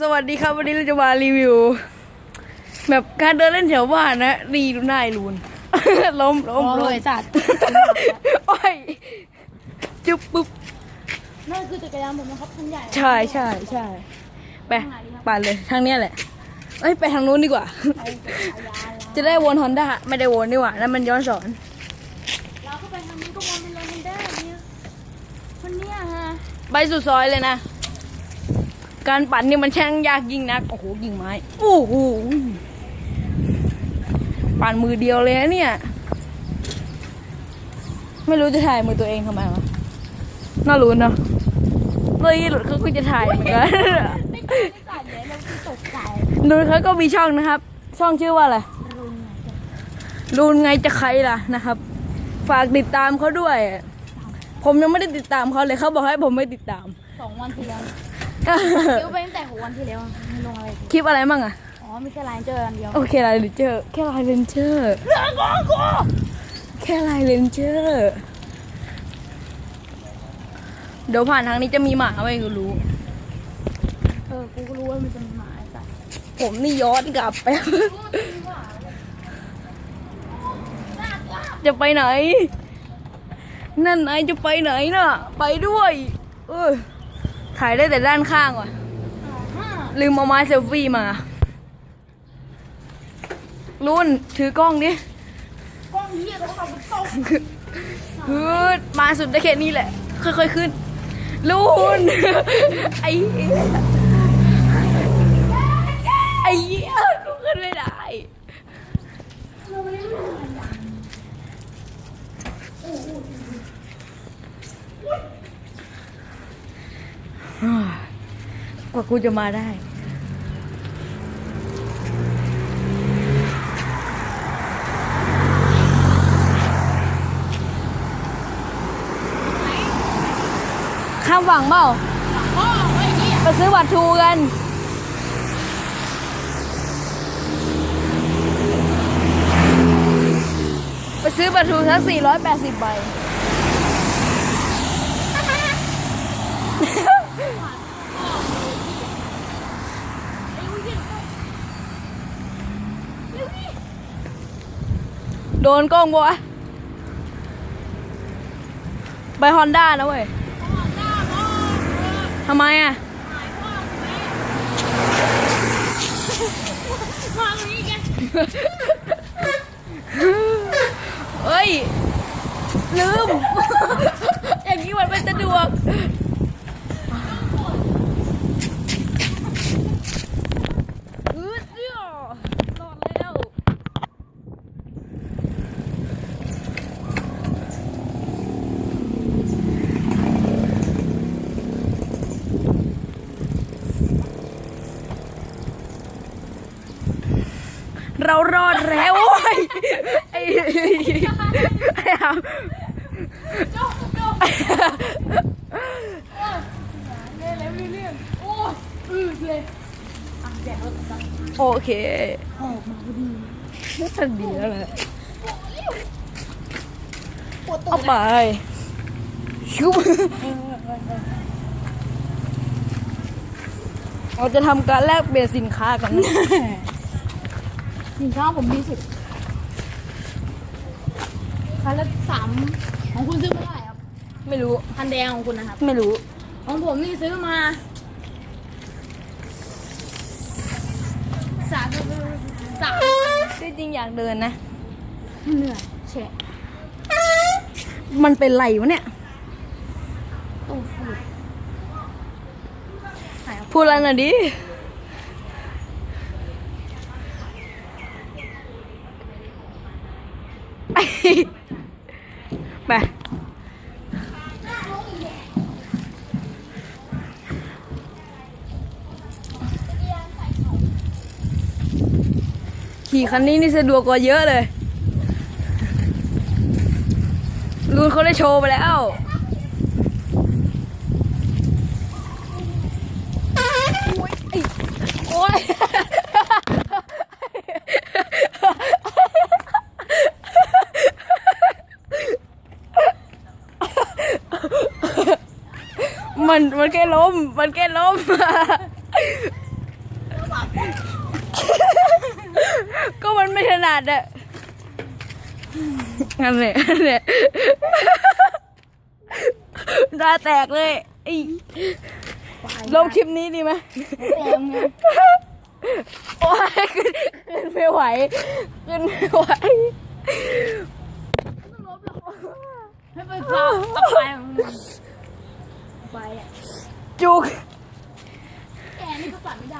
สวัสดีครับวันนี้เราจะมารีวิว แบบการเดินเล่นแถวบ้านนะดีดูหน้าไอ้ลูน ล้มล้มโอ้ล้มยสัตว์โอ้ยจุ๊บปุ๊บนั่นคือจักรยานผมนะครับคันใหญ่ใช่ใช่ใช่ไปปั่นเลยทางเนี้ยแหละเอ้ยไปทางนู้นดีกว่า จะได้วนฮอนด้าไม่ได้วนดีกว่าแล้วมันย้อนสอนเราเข้าไปทางนี้ก็วนไปเลยมันได้เนี่ยคนเนี้ยฮะไปสุดซอยเลยนะ การปั่นนี่มันช่างยากยิ่งนัก โอ้โหยิงไม้ โอ้โห ปั่นมือเดียวเลยนะเนี่ย ไม่รู้จะถ่ายมือตัวเองทำไมวะ น่ารู้นเนอะเลยหลุดเขาก็จะถ่ายเหมือนกันไม่กล้าไม่กล้าเดี๋ยวเราจะตกใจดูเขาก็มีช่องนะครับ ช่องชื่อว่าอะไรรุนไงจะใครล่ะนะครับ ฝากติดตามเขาด้วย ผมยังไม่ได้ติดตามเขาเลยเขาบอกให้ผมไม่ติดตามสองวันที่แล้ว เดี๋ยวไปตั้งแต่หกวันที่แล้วไม่ลงอะไรเลยคลิปอะไรบ้างอะอ๋อมีแค่ไลน์เจออันเดียวโอเคไลน์เรนเจอร์แค่ไลน์เรนเจอร์แค่ไลน์เรนเจอร์ เดี๋ยวผ่านทางนี้จะมีหมาไว้กูรู้ เออกูก็รู้ว่ามันจะมีหมาไอ้สัตว์ผมนี่ย้อนกลับไป จะไปไหน นั่นไหนจะไปไหนน่ะ ไปด้วย เออ ถ่ายได้แต่ด้านข้างว่ะ ลืมเอาไม้เซลฟี่มา รุ่นถือกล้องดิกล้องเหี้ยแล้วก็แบบตกฮึดมาสุดได้แค่นี้แหละ ค่อยๆขึ้น รุ่น ไอ้เหี้ยไอ้เหี้ยกูขึ้นไม่ได้ กว่ากูจะมาได้ข้ามฝั่งเปล่าไอ้เหี้ยไปซื้อบัตรทูกันไปซื้อบัตรทูสัก480ใบ ไอ้อุ้ยเหี้ยเร็วดิ โดนกล้องปะวไปฮอนด้านะเว้ยพ่อหน้าพ่อเออทำไมอะหายพ่อแม่มาตรงนี้แกเอ้ย ลืม อย่างนี้มันไม่สะดวก อืดเดี่ยวรอดแล้ว เรารอดแล้วโอ้ยไอ้ไอ้ครับโจ๊กโจ๊กเล่นแล้วเรื่องโอ้ยอืดเลยอะแดดรถตัดโอเคออกมาพอดีน่าดีแล้วแหละปวดตัวเอาไปชุบเราจะทำการแลกเปลี่ยนสินค้ากันนะ สินค้าผมดีสุดคันละสามของคุณซื้อมาเท่าไหร่ครับไม่รู้ คันแดงของคุณนะครับ ไม่รู้ ของผมนี่ซื้อมาสามสามที่จริงอยากเดินนะ เหนื่อยแฉะมันเป็นไรวะเนี่ยตู้ฟูดไหนครับพูดแล้วนะดิ ไปขี่คันนี้นี่สะดวกกว่าเยอะเลยลุนเขาได้โชว์ไปแล้ว มันมันแค่ล้ม มันแค่ล้ม ก็มันไม่ถนัดอะนั่นแหละนั่นตาแตกเลยไอ้ลงคลิปนี้ดีไหมโอ้ยขึ้นขึ้นไม่ไหว ขึ้นไม่ไหวให้ไปฟังต่อไป ของ